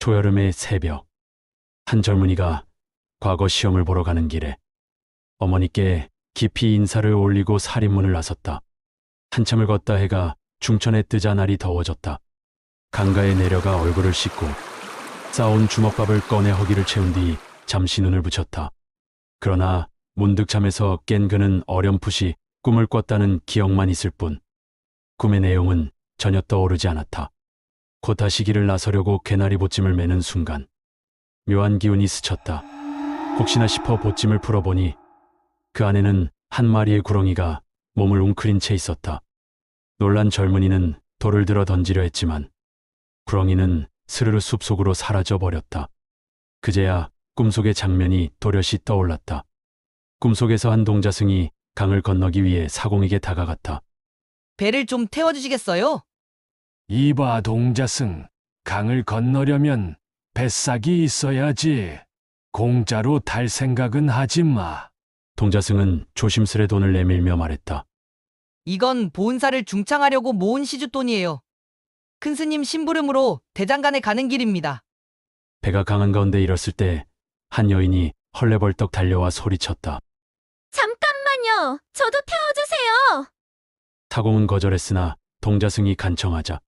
초여름의 새벽. 한 젊은이가 과거 시험을 보러 가는 길에 어머니께 깊이 인사를 올리고 살인문을 나섰다. 한참을 걷다 해가 중천에 뜨자 날이 더워졌다. 강가에 내려가 얼굴을 씻고 싸온 주먹밥을 꺼내 허기를 채운 뒤 잠시 눈을 붙였다. 그러나 문득 잠에서 깬 그는 어렴풋이 꿈을 꿨다는 기억만 있을 뿐 꿈의 내용은 전혀 떠오르지 않았다. 곧 다시 길을 나서려고 개나리 보찜을 매는 순간 묘한 기운이 스쳤다. 혹시나 싶어 보찜을 풀어보니 그 안에는 한 마리의 구렁이가 몸을 웅크린 채 있었다. 놀란 젊은이는 돌을 들어 던지려 했지만 구렁이는 스르르 숲속으로 사라져 버렸다. 그제야 꿈속의 장면이 도려시 떠올랐다. 꿈속에서 한 동자승이 강을 건너기 위해 사공에게 다가갔다. 배를 좀 태워주시겠어요? 이봐 동자승, 강을 건너려면 뱃삭이 있어야지. 공짜로 탈 생각은 하지 마. 동자승은 조심스레 돈을 내밀며 말했다. 이건 보은사를 중창하려고 모은 시주돈이에요. 큰 스님 심부름으로 대장간에 가는 길입니다. 배가 강한 가운데 일었을 때 한 여인이 헐레벌떡 달려와 소리쳤다. 잠깐만요. 저도 태워주세요. 타공은 거절했으나 동자승이 간청하자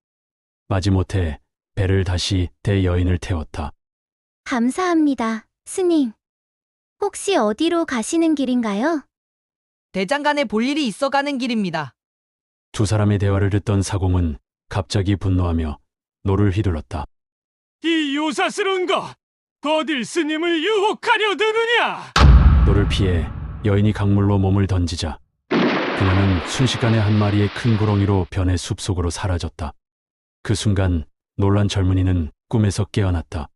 마지못해 배를 다시 대여인을 태웠다. 감사합니다, 스님. 혹시 어디로 가시는 길인가요? 대장간에 볼 일이 있어 가는 길입니다. 두 사람의 대화를 듣던 사공은 갑자기 분노하며 노를 휘둘렀다. 이 요사스러운 거, 어딜 스님을 유혹하려 드느냐? 노를 피해 여인이 강물로 몸을 던지자 그녀는 순식간에 한 마리의 큰 구렁이로 변해 숲속으로 사라졌다. 그 순간 놀란 젊은이는 꿈에서 깨어났다.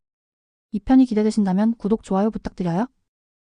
이 편이 기대되신다면 구독, 좋아요 부탁드려요.